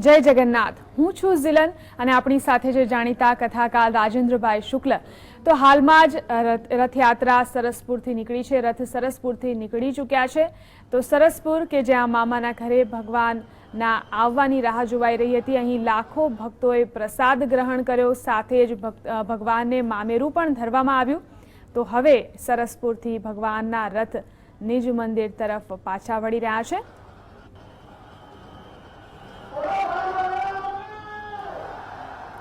જય જગન્નાથ. હું છું ઝિલન અને આપણી સાથે જે જાણીતા કથાકાર રાજેન્દ્રભાઈ શુક્લ. તો હાલમાં જ રથ- રથયાત્રા સરસપુરથી નીકળી છે. રથ સરસપુરથી નીકળી ચૂક્યા છે. તો સરસપુર કે જ્યાં મામાના ઘરે ભગવાનના આવવાની રાહ જોવાઈ રહી હતી, અહીં લાખો ભક્તોએ પ્રસાદ ગ્રહણ કર્યો. સાથે જ ભગવાનને મામેરું પણ ધરવામાં આવ્યું. તો હવે સરસપુરથી ભગવાનના રથ નિજ મંદિર તરફ પાછા વળી રહ્યા છે.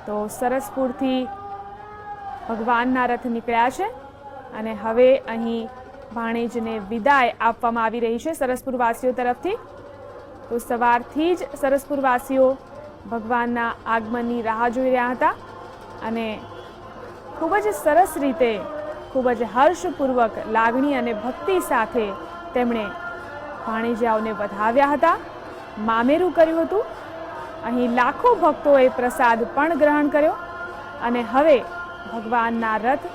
તો સરસપુરથી ભગવાનના રથ નીકળ્યા છે અને હવે અહીં ભાણેજને વિદાય આપવામાં આવી રહી છે સરસપુરવાસીઓ તરફથી. તો સવારથી જ સરસપુરવાસીઓ ભગવાનના આગમનની રાહ જોઈ રહ્યા હતા અને ખૂબ જ સરસ રીતે, ખૂબ જ હર્ષપૂર્વક લાગણી અને ભક્તિ સાથે તેમણે ભાણેજાઓને વધાવ્યા હતા. મામેરું કર્યું હતું અહીં લાખો ભક્તોએ પ્રસાદ પણ ગ્રહણ કર્યો અને હવે ભગવાનના રથ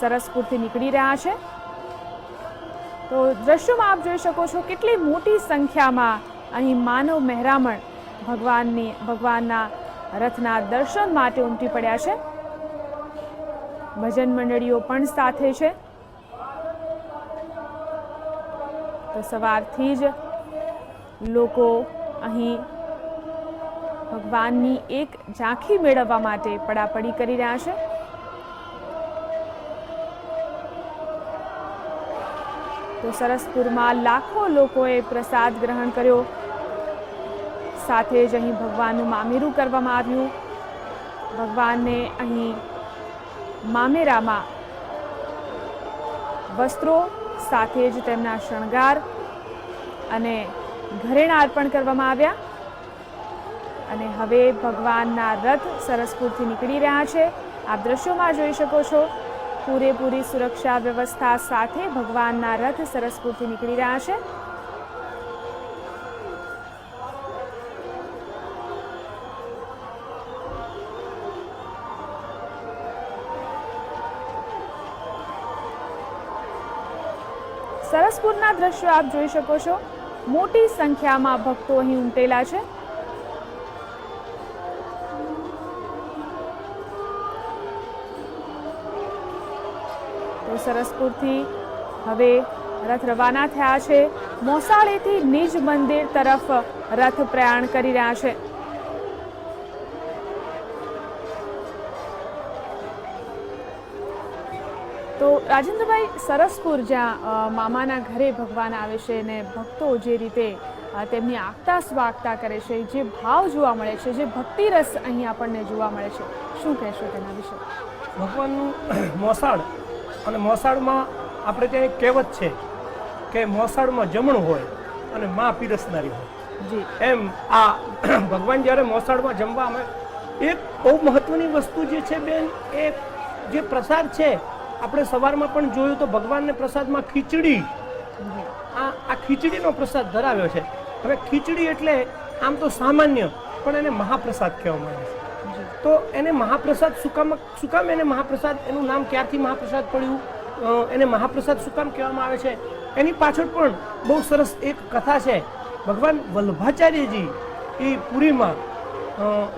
સરસપુરથી નીકળી રહ્યા છે. તો દ્રશ્યોમાં આપ જોઈ શકો છો કેટલી મોટી સંખ્યામાં અહીં માનવ મહેરામણ ભગવાનની, ભગવાનના રથના દર્શન માટે ઉમટી પડ્યા છે. ભજન મંડળીઓ પણ સાથે છે. તો સવારથી જ લોકો અહીં ભગવાનની એક ઝાંખી મેળવવા માટે પડાપડી કરી રહ્યા છે. તો સરસપુરમાં લાખો લોકોએ પ્રસાદ ગ્રહણ કર્યો. સાથે જ અહીં ભગવાનનું મામેરું કરવામાં આવ્યું. ભગવાનને અહીં મામેરામાં વસ્ત્રો, સાથે જ તેમના શણગાર અને ઘરેણા અર્પણ કરવામાં આવ્યા. અને હવે ભગવાનના રથ સરસપુરથી નીકળી રહ્યા છે. આપ દ્રશ્યોમાં જોઈ શકો છો, પૂરેપૂરી સુરક્ષા વ્યવસ્થા સાથે ભગવાનના રથ સરસપુરથી નીકળી રહ્યા છે. સરસપુરના દ્રશ્યો આપ જોઈ શકો છો. મોટી સંખ્યામાં ભક્તો અહીં ઉમટેલા છે. તો સરસપુરથી. હવે રથ રવાના થયા છે. મોસાળેથી નિજ મંદિર તરફ રથ પ્રયાણ કરી રહ્યા છે. તો રાજેન્દ્રભાઈ, સરસપુર જ્યાં મામાના ઘરે ભગવાન આવે છે અને ભક્તો જે રીતે તેમની આગતા સ્વાગતા કરે છે, જે ભાવ જોવા મળે છે, જે ભક્તિ રસ અહીં આપણને જોવા મળે છે. શું કહેશો તેના વિશે? ભગવાનનું મોસાળ અને મોસાળમાં આપણે ત્યાં એક કહેવત છે કે મોસાળમાં જમણું હોય અને માં પીરસનારી હોય. એમ આ ભગવાન જ્યારે મોસાળમાં જમવા અમે એક બહુ મહત્વની વસ્તુ જે છે બેન એ જે પ્રસાદ છે આપણે સવારમાં પણ જોયું તો ભગવાનને પ્રસાદમાં ખીચડી. આ આ ખીચડીનો પ્રસાદ ધરાવ્યો છે. હવે ખીચડી એટલે આમ તો સામાન્ય પણ એને મહાપ્રસાદ કહેવામાં આવે છે. તો એને મહાપ્રસાદ સુકામ સુકામ એને મહાપ્રસાદ? એનું નામ ક્યારથી મહાપ્રસાદ પડ્યું? એને મહાપ્રસાદ સુકામ કહેવામાં આવે છે? એની પાછળ પણ બહુ સરસ એક કથા છે. ભગવાન વલ્ભાચાર્યજી એ પુરીમાં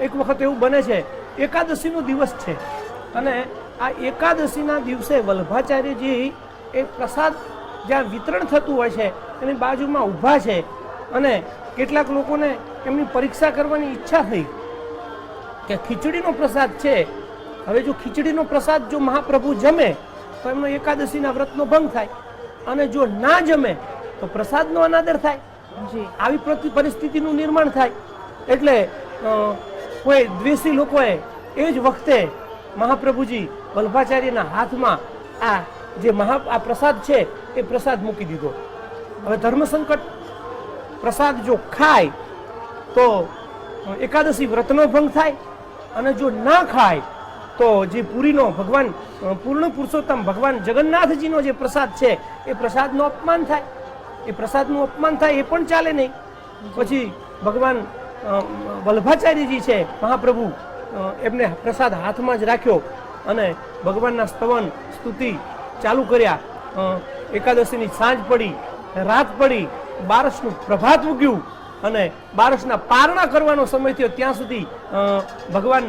એક વખત એવું બને છે, એકાદશીનો દિવસ છે. અને આ એકાદશીના દિવસે વલ્ભાચાર્યજી એ પ્રસાદ જ્યાં વિતરણ થતું હોય છે, એની બાજુમાં ઊભા છે. અને કેટલાક લોકોને એમની પરીક્ષા કરવાની ઈચ્છા થઈ. કે ખીચડીનો પ્રસાદ છે. હવે જો ખીચડીનો પ્રસાદ જો મહાપ્રભુ જમે તો એમનો એકાદશીના વ્રતનો ભંગ થાય. અને જો ના જમે તો પ્રસાદનો અનાદર થાય. આવી પ્રતિ- પરિસ્થિતિનું નિર્માણ થાય. એટલે કોઈ દ્વેષી લોકોએ એ જ વખતે મહાપ્રભુજી વલ્ભાચાર્યના હાથમાં આ જે મહા આ પ્રસાદ છે એ પ્રસાદ મૂકી દીધો. હવે ધર્મ સંકટ પ્રસાદ જો ખાય તો એકાદશી વ્રતનો ભંગ થાય. અને જો ના ખાય, તો જે પુરીનો ભગવાન પૂર્ણ પુરુષોત્તમ ભગવાન જગન્નાથજીનો જે પ્રસાદ છે, એ પ્રસાદનું અપમાન થાય. એ પ્રસાદનું અપમાન થાય એ પણ ચાલે નહીં. પછી ભગવાન વલ્ભાચાર્યજી છે, મહાપ્રભુ એમને પ્રસાદ હાથમાં જ રાખ્યો અને ભગવાનના સ્તવન, સ્તુતિ ચાલુ કર્યા. એકાદશીની સાંજ પડી, રાત પડી, બારસનું પ્રભાત ઉગ્યું. અને બારસના પારણા કરવાનો સમય થયો. ત્યાં સુધી ભગવાન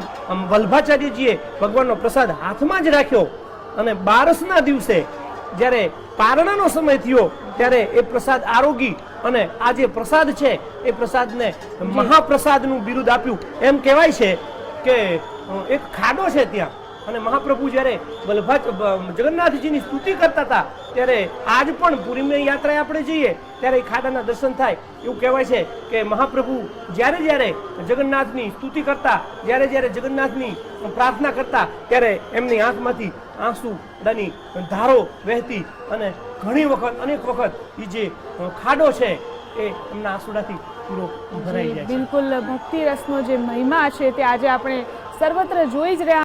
વલ્ભાચાર્યજીએ ભગવાનનો પ્રસાદ હાથમાં જ રાખ્યો. અને બારસના દિવસે જ્યારે પારણાનો સમય થયો ત્યારે એ પ્રસાદ આરોગી અને આ જે પ્રસાદ છે એ પ્રસાદને મહાપ્રસાદનું બિરુદ આપ્યું. એમ કહેવાય છે કે એક ખાડો છે ત્યાં. અને મહાપ્રભુ જ્યારે વલ્ભા જગન્નાથજીની સ્તુતિ કરતા હતા ત્યારે આજ પણ પૂરીની યાત્રાએ આપણે જઈએ ત્યારે ખાડાના દર્શન થાય. એવું કહેવાય છે કે મહાપ્રભુ જ્યારે જ્યારે જગન્નાથની સ્તુતિ કરતા જ્યારે જ્યારે જગન્નાથની પ્રાર્થના કરતા ત્યારે એમની આંખમાંથી આંસુડાની ધારો વહેતી અને ઘણી વખત અનેક વખત એ જે ખાડો છે એ એમના આંસુડાથી પૂરો ભરાઈ જાય બિલકુલ ભક્તિ રસનો જે મહિમા છે તે આજે આપણે સર્વત્ર જોઈ જ રહ્યા